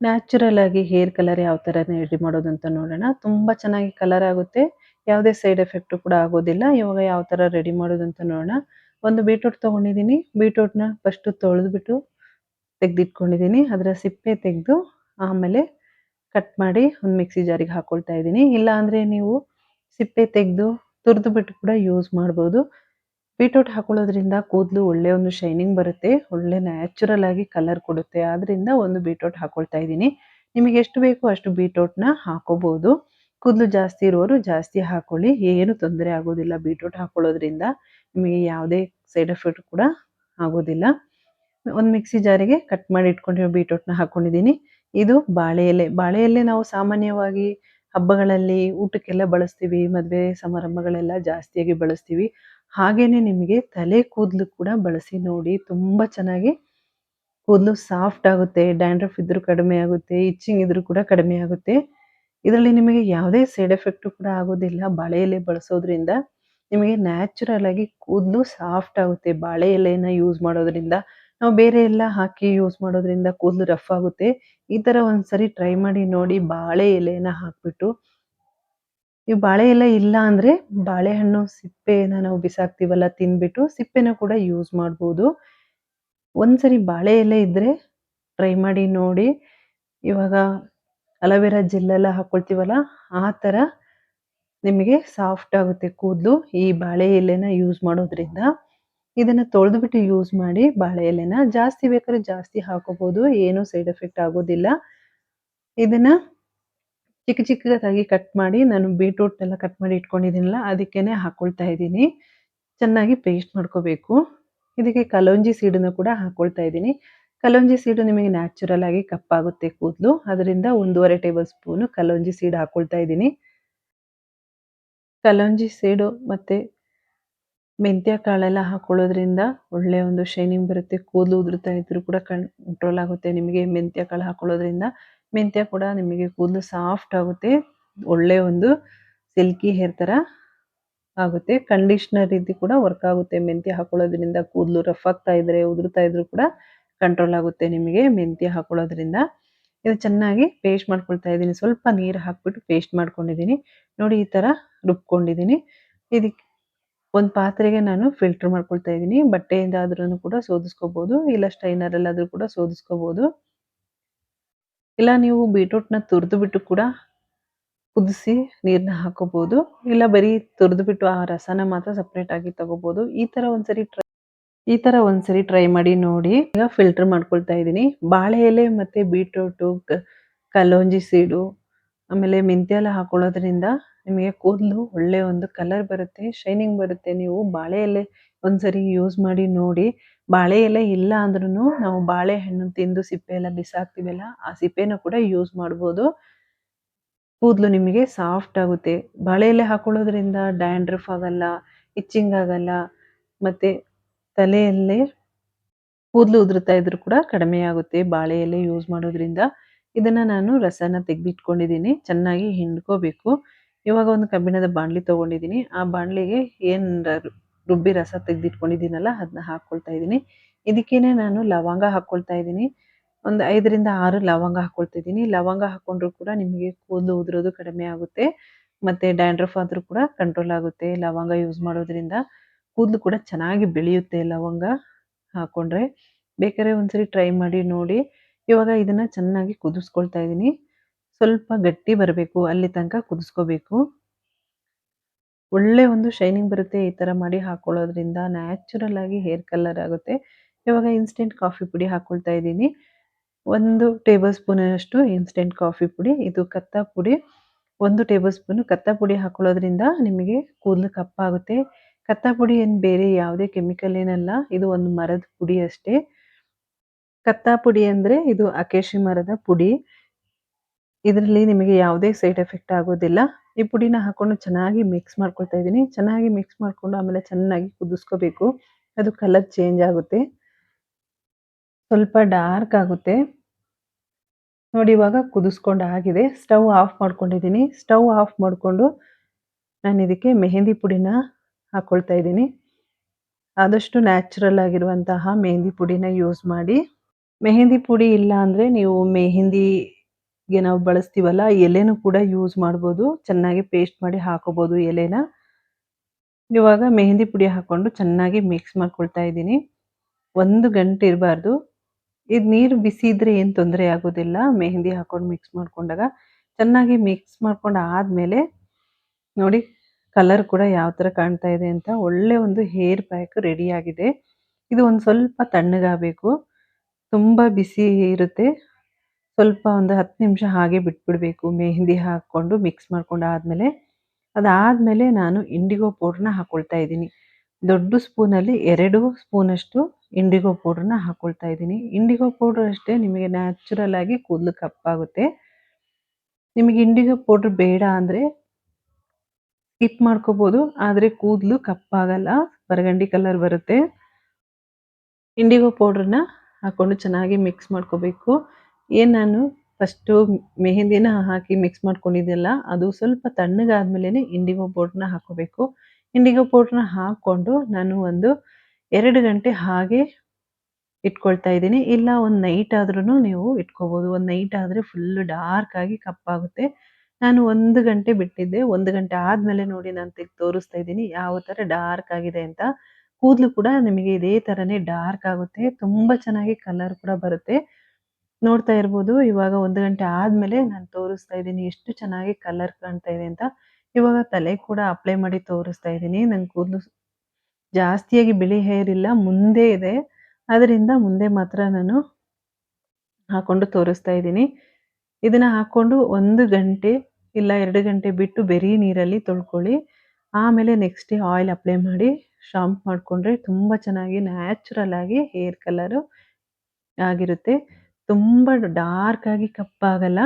Natural ಆಗಿ hair colour ಯಾವ ತರ ರೆಡಿ ಮಾಡೋದು ಅಂತ ನೋಡೋಣ. ತುಂಬಾ ಚೆನ್ನಾಗಿ ಕಲರ್ ಆಗುತ್ತೆ. ಯಾವುದೇ ಸೈಡ್ ಎಫೆಕ್ಟ್ ಕೂಡ ಆಗೋದಿಲ್ಲ. ಇವಾಗ ಯಾವ ತರ ರೆಡಿ ಮಾಡೋದು ಅಂತ ನೋಡೋಣ. ಒಂದು ಬೀಟ್ರೂಟ್ ತಗೊಂಡಿದ್ದೀನಿ. ಬೀಟ್ರೂಟ್ನ ಫಸ್ಟ್ ತೊಳೆದ್ಬಿಟ್ಟು ತೆಗೆದಿಟ್ಕೊಂಡಿದ್ದೀನಿ. ಅದರ ಸಿಪ್ಪೆ ತೆಗೆದು ಆಮೇಲೆ ಕಟ್ ಮಾಡಿ ಒಂದು ಮಿಕ್ಸಿ ಜಾರಿಗೆ ಹಾಕೊಳ್ತಾ ಇದ್ದೀನಿ. ಇಲ್ಲ ಅಂದ್ರೆ ನೀವು ಸಿಪ್ಪೆ ತೆಗೆದು ತುರಿದು ಬಿಟ್ಟು ಕೂಡ ಯೂಸ್ ಮಾಡ್ಬೋದು. ಬೀಟ್ರೂಟ್ ಹಾಕೊಳ್ಳೋದ್ರಿಂದ ಕೂದಲು ಒಳ್ಳೆ ಒಂದು ಶೈನಿಂಗ್ ಬರುತ್ತೆ, ಒಳ್ಳೆ ನ್ಯಾಚುರಲ್ ಆಗಿ ಕಲರ್ ಕೊಡುತ್ತೆ. ಆದ್ರಿಂದ ಒಂದು ಬೀಟ್ರೂಟ್ ಹಾಕೊಳ್ತಾ ಇದ್ದೀನಿ. ನಿಮಗೆ ಎಷ್ಟು ಬೇಕು ಅಷ್ಟು ಬೀಟ್ರೂಟ್ನ ಹಾಕೋಬಹುದು ಕೂದಲು ಜಾಸ್ತಿ ಇರೋರು ಜಾಸ್ತಿ ಹಾಕೊಳ್ಳಿ. ಏನು ತೊಂದರೆ ಆಗೋದಿಲ್ಲ ಬೀಟ್ರೂಟ್ ಹಾಕೊಳ್ಳೋದ್ರಿಂದ. ನಿಮಗೆ ಯಾವುದೇ ಸೈಡ್ ಎಫೆಕ್ಟ್ ಕೂಡ ಆಗೋದಿಲ್ಲ. ಒಂದು ಮಿಕ್ಸಿ ಜಾರಿಗೆ ಕಟ್ ಮಾಡಿ ಇಟ್ಕೊಂಡಿರೋ ಬೀಟ್ರೂಟ್ನ ಹಾಕೊಂಡಿದ್ದೀನಿ. ಇದು ಬಾಳೆ ಎಲೆ. ಬಾಳೆ ಎಲೆ ನಾವು ಸಾಮಾನ್ಯವಾಗಿ ಹಬ್ಬಗಳಲ್ಲಿ ಊಟಕ್ಕೆಲ್ಲ ಬಳಸ್ತೀವಿ, ಮದುವೆ ಸಮಾರಂಭಗಳೆಲ್ಲ ಜಾಸ್ತಿಯಾಗಿ ಬಳಸ್ತೀವಿ. ಹಾಗೇನೆ ನಿಮಗೆ ತಲೆ ಕೂದಲು ಕೂಡ ಬಳಸಿ ನೋಡಿ ತುಂಬಾ ಚೆನ್ನಾಗಿ ಕೂದಲು ಸಾಫ್ಟ್ ಆಗುತ್ತೆ ಡ್ಯಾಂಡ್ರಫ್ ಇದ್ರೂ ಕಡಿಮೆ ಆಗುತ್ತೆ ಇಚ್ಚಿಂಗ್ ಇದ್ರೂ ಕೂಡ ಕಡಿಮೆ ಆಗುತ್ತೆ. ಇದರಲ್ಲಿ ನಿಮಗೆ ಯಾವುದೇ ಸೈಡ್ ಎಫೆಕ್ಟ್ ಕೂಡ ಆಗೋದಿಲ್ಲ. ಬಾಳೆ ಎಲೆ ಬಳಸೋದ್ರಿಂದ ನಿಮಗೆ ನ್ಯಾಚುರಲ್ ಆಗಿ ಕೂದಲು ಸಾಫ್ಟ್ ಆಗುತ್ತೆ. ಬಾಳೆ ಎಲೆನ ಯೂಸ್ ಮಾಡೋದ್ರಿಂದ, ನಾವು ಬೇರೆ ಎಲ್ಲ ಹಾಕಿ ಯೂಸ್ ಮಾಡೋದ್ರಿಂದ ಕೂದಲು ರಫ್ ಆಗುತ್ತೆ. ಈ ತರ ಒಂದ್ಸರಿ ಟ್ರೈ ಮಾಡಿ ನೋಡಿ, ಬಾಳೆ ಎಲೆನ ಹಾಕ್ಬಿಟ್ಟು ಈ ಬಾಳೆ ಎಲೆ ಇಲ್ಲ ಅಂದ್ರೆ ಬಾಳೆಹಣ್ಣು ಸಿಪ್ಪೆನ ನಾವು ಬಿಸಾಕ್ತಿವಲ್ಲ, ತಿನ್ಬಿಟ್ಟು ಸಿಪ್ಪೆನ ಕೂಡ ಯೂಸ್ ಮಾಡ್ಬೋದು. ಒಂದ್ಸರಿ ಬಾಳೆ ಎಲೆ ಇದ್ರೆ ಟ್ರೈ ಮಾಡಿ ನೋಡಿ. ಇವಾಗ ಅಲೋವೆರಾ ಜೆಲ್ ಎಲ್ಲ ಹಾಕೊಳ್ತೀವಲ್ಲ, ಆ ಥರ ನಿಮಗೆ ಸಾಫ್ಟ್ ಆಗುತ್ತೆ ಕೂದಲು ಈ ಬಾಳೆ ಎಲೆನ ಯೂಸ್ ಮಾಡೋದ್ರಿಂದ. ಇದನ್ನ ತೊಳೆದ್ಬಿಟ್ಟು ಯೂಸ್ ಮಾಡಿ ಬಾಳೆ ಎಲೆನ ಜಾಸ್ತಿ ಬೇಕಾದ್ರೆ ಜಾಸ್ತಿ ಹಾಕೋಬಹುದು ಏನು ಸೈಡ್ ಎಫೆಕ್ಟ್ ಆಗೋದಿಲ್ಲ. ಇದನ್ನ ಚಿಕ್ಕ ಚಿಕ್ಕದಾಗಿ ಕಟ್ ಮಾಡಿ ನಾನು ಬೀಟ್ರೂಟ್ ಎಲ್ಲ ಕಟ್ ಮಾಡಿ ಇಟ್ಕೊಂಡಿದ್ದೀನಲ್ಲ, ಅದಕ್ಕೇನೆ ಹಾಕೊಳ್ತಾ ಇದ್ದೀನಿ. ಚೆನ್ನಾಗಿ ಪೇಸ್ಟ್ ಮಾಡ್ಕೋಬೇಕು. ಇದಕ್ಕೆ ಕಲೋಂಜಿ ಸೀಡನ್ನು ಕೂಡ ಹಾಕೊಳ್ತಾ ಇದ್ದೀನಿ. ಕಲೋಂಜಿ ಸೀಡು ನಿಮಗೆ ನ್ಯಾಚುರಲ್ ಆಗಿ ಕಪ್ಪಾಗುತ್ತೆ ಕೂದಲು. ಅದರಿಂದ ಒಂದೂವರೆ ಟೇಬಲ್ ಸ್ಪೂನು ಕಲೋಂಜಿ ಸೀಡ್ ಹಾಕೊಳ್ತಾ ಇದ್ದೀನಿ. ಕಲೋಂಜಿ ಸೀಡು ಮತ್ತೆ ಮೆಂತ್ಯ ಕಾಳೆಲ್ಲ ಹಾಕೊಳ್ಳೋದ್ರಿಂದ ಒಳ್ಳೆಯ ಒಂದು ಶೈನಿಂಗ್ ಬರುತ್ತೆ. ಕೂದಲು ಉದುರ್ತಾ ಇದ್ರೂ ಕೂಡ ಕಂಟ್ರೋಲ್ ಆಗುತ್ತೆ ನಿಮಗೆ ಮೆಂತ್ಯ ಕಾಳು ಹಾಕೊಳ್ಳೋದ್ರಿಂದ. ಮೆಂತ್ಯ ಕೂಡ ನಿಮಗೆ ಕೂದಲು ಸಾಫ್ಟ್ ಆಗುತ್ತೆ. ಒಳ್ಳೆ ಒಂದು ಸಿಲ್ಕಿ ಹೇರ್ ತರ ಆಗುತ್ತೆ. ಕಂಡೀಷ್ನರ್ ರೀತಿ ಕೂಡ ವರ್ಕ್ ಆಗುತ್ತೆ. ಮೆಂತ್ಯ ಹಾಕೊಳ್ಳೋದ್ರಿಂದ ಕೂದಲು ರಫ್ ಆಗ್ತಾ ಇದ್ರೆ, ಉದುರ್ತಾ ಇದ್ರು ಕೂಡ ಕಂಟ್ರೋಲ್ ಆಗುತ್ತೆ ನಿಮಗೆ ಮೆಂತ್ಯ ಹಾಕೊಳ್ಳೋದ್ರಿಂದ. ಇದು ಚೆನ್ನಾಗಿ ಪೇಸ್ಟ್ ಮಾಡ್ಕೊಳ್ತಾ ಇದ್ದೀನಿ. ಸ್ವಲ್ಪ ನೀರು ಹಾಕ್ಬಿಟ್ಟು ಪೇಸ್ಟ್ ಮಾಡ್ಕೊಂಡಿದ್ದೀನಿ. ನೋಡಿ ಈ ತರ ರುಬ್ಕೊಂಡಿದ್ದೀನಿ. ಇದಕ್ಕೆ ಒಂದು ಪಾತ್ರೆಗೆ ನಾನು ಫಿಲ್ಟರ್ ಮಾಡ್ಕೊಳ್ತಾ ಇದ್ದೀನಿ. ಬಟ್ಟೆಯಿಂದ ಆದ್ರೂ ಕೂಡ ಸೋದಿಸ್ಕೋಬೋದು. ಇಲ್ಲ ಸ್ಟೈನರ್ ಎಲ್ಲಾದ್ರೂ ಕೂಡ ಸೋದಿಸ್ಕೋಬಹುದು ಇಲ್ಲ ನೀವು ಬೀಟ್ರೂಟ್ನ ತುರಿದು ಬಿಟ್ಟು ಕೂಡ ಕುದಿಸಿ ನೀರನ್ನ ಹಾಕೋಬಹುದು ಇಲ್ಲ ಬರೀ ತುರಿದು ಬಿಟ್ಟು ಆ ರಸನ ಮಾತ್ರ ಸಪ್ರೇಟ್ ಆಗಿ ತಗೋಬಹುದು ಈ ತರ ಒಂದ್ಸರಿ ಟ್ರೈ, ಈ ತರ ಒಂದ್ಸರಿ ಟ್ರೈ ಮಾಡಿ ನೋಡಿ. ಈಗ ಫಿಲ್ಟರ್ ಮಾಡ್ಕೊಳ್ತಾ ಇದ್ದೀನಿ. ಬಾಳೆ ಎಲೆ ಮತ್ತೆ ಬೀಟ್ರೂಟು ಕಲೋಂಜಿ ಸೀಡು, ಆಮೇಲೆ ಮೆಂತ್ಯ ಎಲ್ಲ ಹಾಕೊಳ್ಳೋದ್ರಿಂದ ನಿಮಗೆ ಕೂದಲು ಒಳ್ಳೆ ಒಂದು ಕಲರ್ ಬರುತ್ತೆ ಶೈನಿಂಗ್ ಬರುತ್ತೆ. ನೀವು ಬಾಳೆ ಎಲೆ ಒಂದ್ಸರಿ ಯೂಸ್ ಮಾಡಿ ನೋಡಿ. ಬಾಳೆ ಎಲೆ ಇಲ್ಲ ಅಂದ್ರೂ ನಾವು ಬಾಳೆಹಣ್ಣು ತಿಂದು ಸಿಪ್ಪೆ ಎಲ್ಲ ಬಿಸಾಕ್ತಿವಲ್ಲ, ಆ ಸಿಪ್ಪೆನ ಕೂಡ ಯೂಸ್ ಮಾಡ್ಬೋದು. ಕೂದಲು ನಿಮಗೆ ಸಾಫ್ಟ್ ಆಗುತ್ತೆ. ಬಾಳೆ ಎಲೆ ಹಾಕೊಳ್ಳೋದ್ರಿಂದ ಡ್ಯಾಂಡ್ರಫ್ ಆಗಲ್ಲ ಇಚ್ಚಿಂಗ್ ಆಗಲ್ಲ, ಮತ್ತೆ ತಲೆಯಲ್ಲೇ ಕೂದಲು ಉದುರ್ತಾ ಇದ್ರು ಕೂಡ ಕಡಿಮೆ ಆಗುತ್ತೆ ಬಾಳೆ ಎಲೆ ಯೂಸ್ ಮಾಡೋದ್ರಿಂದ. ಇದನ್ನ ನಾನು ರಸನ ತೆಗೆದಿಟ್ಕೊಂಡಿದ್ದೀನಿ, ಚೆನ್ನಾಗಿ ಹಿಂಡ್ಕೋಬೇಕು. ಇವಾಗ ಒಂದು ಕಬ್ಬಿಣದ ಬಾಣಲಿ ತಗೊಂಡಿದ್ದೀನಿ. ಆ ಬಾಣಲಿಗೆ ಏನ್ ರುಬ್ಬಿ ರಸ ತೆಗೆದಿಟ್ಕೊಂಡಿದ್ದೀನಲ್ಲ ಅದನ್ನ ಹಾಕ್ಕೊಳ್ತಾ ಇದ್ದೀನಿ. ಇದಕ್ಕೇನೆ ನಾನು ಲವಂಗ ಹಾಕ್ಕೊಳ್ತಾ ಇದ್ದೀನಿ. ಒಂದು ಐದರಿಂದ ಆರು ಲವಂಗ ಹಾಕ್ಕೊಳ್ತಾ ಇದ್ದೀನಿ. ಲವಂಗ ಹಾಕ್ಕೊಂಡ್ರು ಕೂಡ ನಿಮಗೆ ಕೂದಲು ಉದುರೋದು ಕಡಿಮೆ ಆಗುತ್ತೆ, ಮತ್ತೆ ಡ್ಯಾಂಡ್ರಫ್ ಆದರೂ ಕೂಡ ಕಂಟ್ರೋಲ್ ಆಗುತ್ತೆ. ಲವಂಗ ಯೂಸ್ ಮಾಡೋದ್ರಿಂದ ಕೂದಲು ಕೂಡ ಚೆನ್ನಾಗಿ ಬೆಳೆಯುತ್ತೆ ಲವಂಗ ಹಾಕೊಂಡ್ರೆ. ಬೇಕಾದ್ರೆ ಒಂದ್ಸರಿ ಟ್ರೈ ಮಾಡಿ ನೋಡಿ. ಇವಾಗ ಇದನ್ನ ಚೆನ್ನಾಗಿ ಕುದಿಸ್ಕೊಳ್ತಾ ಇದ್ದೀನಿ. ಸ್ವಲ್ಪ ಗಟ್ಟಿ ಬರಬೇಕು, ಅಲ್ಲಿ ತನಕ ಕುದಿಸ್ಕೋಬೇಕು. ಒಳ್ಳೆ ಒಂದು ಶೈನಿಂಗ್ ಬರುತ್ತೆ ಈ ತರ ಮಾಡಿ ಹಾಕೊಳ್ಳೋದ್ರಿಂದ ನ್ಯಾಚುರಲ್ ಆಗಿ ಹೇರ್ ಕಲರ್ ಆಗುತ್ತೆ. ಇವಾಗ ಇನ್ಸ್ಟೆಂಟ್ ಕಾಫಿ ಪುಡಿ ಹಾಕೊಳ್ತಾ ಇದ್ದೀನಿ. ಒಂದು ಟೇಬಲ್ ಸ್ಪೂನ್ ಅಷ್ಟು ಇನ್ಸ್ಟೆಂಟ್ ಕಾಫಿ ಪುಡಿ, ಇದು ಕತ್ತ ಪುಡಿ. ಒಂದು ಟೇಬಲ್ ಸ್ಪೂನ್ ಕತ್ತ ಪುಡಿ ಹಾಕೊಳ್ಳೋದ್ರಿಂದ ನಿಮಗೆ ಕೂದಲು ಕಪ್ಪಾಗುತ್ತೆ. ಕತ್ತ ಪುಡಿ ಏನು ಬೇರೆ ಯಾವುದೇ ಕೆಮಿಕಲ್ ಏನಲ್ಲ, ಇದು ಒಂದು ಮರದ ಪುಡಿ ಅಷ್ಟೇ. ಕತ್ತ ಪುಡಿ ಅಂದ್ರೆ ಇದು ಅಕೇಶಿ ಮರದ ಪುಡಿ. ಇದರಲ್ಲಿ ನಿಮಗೆ ಯಾವುದೇ ಸೈಡ್ ಎಫೆಕ್ಟ್ ಆಗೋದಿಲ್ಲ. ಈ ಪುಡಿನ ಹಾಕೊಂಡು ಚೆನ್ನಾಗಿ ಮಿಕ್ಸ್ ಮಾಡ್ಕೊಳ್ತಾ ಇದ್ದೀನಿ. ಚೆನ್ನಾಗಿ ಮಿಕ್ಸ್ ಮಾಡ್ಕೊಂಡು ಆಮೇಲೆ ಚೆನ್ನಾಗಿ ಕುದಿಸ್ಕೋಬೇಕು. ಅದು ಕಲರ್ ಚೇಂಜ್ ಆಗುತ್ತೆ. ಸ್ವಲ್ಪ ಡಾರ್ಕ್ ಆಗುತ್ತೆ. ನೋಡಿ, ಇವಾಗ ಕುದಿಸ್ಕೊಂಡು ಆಗಿದೆ. ಸ್ಟವ್ ಆಫ್ ಮಾಡ್ಕೊಂಡಿದ್ದೀನಿ. ಸ್ಟವ್ ಆಫ್ ಮಾಡಿಕೊಂಡು ನಾನು ಇದಕ್ಕೆ ಮೆಹಂದಿ ಪುಡಿನ ಹಾಕ್ಕೊಳ್ತಾ ಇದ್ದೀನಿ. ಆದಷ್ಟು ನ್ಯಾಚುರಲ್ ಆಗಿರುವಂತಹ ಮೆಹಂದಿ ಪುಡಿನ ಯೂಸ್ ಮಾಡಿ. ಮೆಹಂದಿ ಪುಡಿ ಇಲ್ಲ ಅಂದರೆ ನೀವು ಮೆಹಂದಿಗೆ ನಾವು ಬಳಸ್ತೀವಲ್ಲ ಎಲೆನೂ ಕೂಡ ಯೂಸ್ ಮಾಡ್ಬೋದು. ಚೆನ್ನಾಗಿ ಪೇಸ್ಟ್ ಮಾಡಿ ಹಾಕೋಬೋದು ಎಲೆನ. ಇವಾಗ ಮೆಹಂದಿ ಪುಡಿ ಹಾಕ್ಕೊಂಡು ಚೆನ್ನಾಗಿ ಮಿಕ್ಸ್ ಮಾಡ್ಕೊಳ್ತಾ ಇದ್ದೀನಿ. ಒಂದು ಗಂಟೆ ಇರಬಾರ್ದು. ಇದು ನೀರು ಬಿಸಿ ಇದ್ರೆ ಏನು ತೊಂದರೆ ಆಗೋದಿಲ್ಲ. ಮೆಹಂದಿ ಹಾಕ್ಕೊಂಡು ಮಿಕ್ಸ್ ಮಾಡ್ಕೊಂಡಾಗ ಚೆನ್ನಾಗಿ ಮಿಕ್ಸ್ ಮಾಡ್ಕೊಂಡು ಆದಮೇಲೆ ನೋಡಿ ಕಲರ್ ಕೂಡ ಯಾವ ಥರ ಕಾಣ್ತಾ ಇದೆ ಅಂತ ಒಳ್ಳೆ ಒಂದು ಹೇರ್ ಪ್ಯಾಕ್ ರೆಡಿಯಾಗಿದೆ ಇದು ಒಂದು ಸ್ವಲ್ಪ ತಣ್ಣಗಾಗಬೇಕು. ತುಂಬ ಬಿಸಿ ಇರುತ್ತೆ. ಸ್ವಲ್ಪ ಒಂದು ಹತ್ತು ನಿಮಿಷ ಹಾಗೆ ಬಿಟ್ಬಿಡಬೇಕು. ಮೆಹಂದಿ ಹಾಕ್ಕೊಂಡು ಮಿಕ್ಸ್ ಮಾಡ್ಕೊಂಡು ಆದಮೇಲೆ ಅದಾದಮೇಲೆ ನಾನು ಇಂಡಿಗೋ ಪೌಡ್ರನ್ನ ಹಾಕ್ಕೊಳ್ತಾ ಇದ್ದೀನಿ. ದೊಡ್ಡ ಸ್ಪೂನಲ್ಲಿ ಎರಡು ಸ್ಪೂನಷ್ಟು ಇಂಡಿಗೋ ಪೌಡ್ರನ್ನ ಹಾಕ್ಕೊಳ್ತಾ ಇದ್ದೀನಿ. ಇಂಡಿಗೋ ಪೌಡ್ರ್ ಅಷ್ಟೇ ನಿಮಗೆ ನ್ಯಾಚುರಲ್ ಆಗಿ ಕೂದಲು ಕಪ್ಪಾಗುತ್ತೆ. ನಿಮಗೆ ಇಂಡಿಗೋ ಪೌಡ್ರ್ ಬೇಡ ಅಂದರೆ ಸ್ಕಿಪ್ ಮಾಡ್ಕೋಬೋದು. ಆದರೆ ಕೂದಲು ಕಪ್ಪಾಗಲ್ಲ, ಬರಗಂಡಿ ಕಲರ್ ಬರುತ್ತೆ. ಇಂಡಿಗೋ ಪೌಡ್ರನ್ನ ಹಾಕ್ಕೊಂಡು ಚೆನ್ನಾಗಿ ಮಿಕ್ಸ್ ಮಾಡ್ಕೋಬೇಕು. ಏನು ನಾನು ಫಸ್ಟು ಮೆಹಂದಿನ ಹಾಕಿ ಮಿಕ್ಸ್ ಮಾಡ್ಕೊಂಡಿದ್ದೆಲ್ಲ, ಅದು ಸ್ವಲ್ಪ ತಣ್ಣಗಾದ್ಮೇಲೆ ಇಂಡಿಗೋ ಪೌಡ್ರನ್ನ ಹಾಕೋಬೇಕು ಇಂಡಿಗೋ ಪೌಡ್ರನ್ನ ಹಾಕ್ಕೊಂಡು ನಾನು ಒಂದು ಎರಡು ಗಂಟೆ ಹಾಗೆ ಇಟ್ಕೊಳ್ತಾ ಇದ್ದೀನಿ. ಇಲ್ಲ, ಒಂದು ನೈಟ್ ಆದ್ರೂ ನೀವು ಇಟ್ಕೋಬೋದು. ಒಂದು ನೈಟ್ ಆದರೆ ಫುಲ್ ಡಾರ್ಕ್ ಆಗಿ ಕಪ್ಪಾಗುತ್ತೆ. ನಾನು ಒಂದು ಗಂಟೆ ಬಿಟ್ಟಿದ್ದೆ. ಒಂದು ಗಂಟೆ ಆದಮೇಲೆ ನೋಡಿ ನಾನು ತೆಗೆದು ತೋರಿಸ್ತಾ ಇದ್ದೀನಿ. ಯಾವ ಥರ ಡಾರ್ಕ್ ಆಗಿದೆ ಅಂತ. ಕೂದಲು ಕೂಡ ನಿಮಗೆ ಇದೇ ಥರನೇ ಡಾರ್ಕ್ ಆಗುತ್ತೆ. ತುಂಬ ಚೆನ್ನಾಗಿ ಕಲರ್ ಕೂಡ ಬರುತ್ತೆ. ನೋಡ್ತಾ ಇರ್ಬೋದು. ಇವಾಗ ಒಂದು ಗಂಟೆ ಆದಮೇಲೆ ನಾನು ತೋರಿಸ್ತಾ ಇದ್ದೀನಿ. ಎಷ್ಟು ಚೆನ್ನಾಗಿ ಕಲರ್ ಕಾಣ್ತಾ ಇದೆ ಅಂತ. ಇವಾಗ ತಲೆ ಕೂಡ ಅಪ್ಲೈ ಮಾಡಿ ತೋರಿಸ್ತಾ ಇದ್ದೀನಿ. ನನ್ನ ಕೂದಲು ಜಾಸ್ತಿಯಾಗಿ ಬಿಳಿ ಹೇರ್ ಇಲ್ಲ. ಮುಂದೆ ಇದೆ. ಅದರಿಂದ ಮುಂದೆ ಮಾತ್ರ ನಾನು ಹಾಕೊಂಡು ತೋರಿಸ್ತಾ ಇದ್ದೀನಿ. ಇದನ್ನ ಹಾಕ್ಕೊಂಡು ಒಂದು ಗಂಟೆ ಇಲ್ಲ ಎರಡು ಗಂಟೆ ಬಿಟ್ಟು ಬೆರಿ ನೀರಲ್ಲಿ ತೊಳ್ಕೊಳ್ಳಿ. ಆಮೇಲೆ ನೆಕ್ಸ್ಟ್ ಡೇ ಆಯಿಲ್ ಅಪ್ಲೈ ಮಾಡಿ ಶಾಂಪ್ ಮಾಡಿಕೊಂಡ್ರೆ ತುಂಬ ಚೆನ್ನಾಗಿ ನ್ಯಾಚುರಲ್ ಆಗಿ ಹೇರ್ ಕಲರು ಆಗಿರುತ್ತೆ. ತುಂಬ ಡಾರ್ಕ್ ಆಗಿ ಕಪ್ಪಾಗಲ್ಲ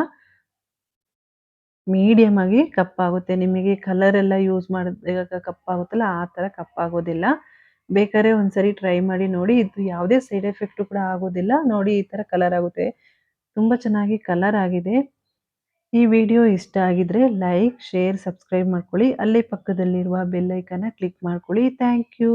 ಮೀಡಿಯಮ್ ಆಗಿ ಕಪ್ಪಾಗುತ್ತೆ. ನಿಮಗೆ ಕಲರ್ ಎಲ್ಲ ಯೂಸ್ ಮಾಡಿದಾಗ ಕಪ್ಪಾಗುತ್ತಲ್ಲ, ಆ ಥರ ಕಪ್ಪಾಗೋದಿಲ್ಲ. ಬೇಕಾದ್ರೆ ಒಂದ್ಸರಿ ಟ್ರೈ ಮಾಡಿ ನೋಡಿ, ಇದು ಯಾವುದೇ ಸೈಡ್ ಎಫೆಕ್ಟು ಕೂಡ ಆಗೋದಿಲ್ಲ. ನೋಡಿ, ಈ ಥರ ಕಲರ್ ಆಗುತ್ತೆ. ತುಂಬ ಚೆನ್ನಾಗಿ ಕಲರ್ ಆಗಿದೆ. ಈ ವಿಡಿಯೋ ಇಷ್ಟ ಆಗಿದ್ರೆ ಲೈಕ್ ಶೇರ್ ಸಬ್ಸ್ಕ್ರೈಬ್ ಮಾಡ್ಕೊಳ್ಳಿ. ಅಲ್ಲೇ ಪಕ್ಕದಲ್ಲಿರುವ ಬೆಲ್ಲೈಕನ್ನ ಕ್ಲಿಕ್ ಮಾಡ್ಕೊಳ್ಳಿ. Thank you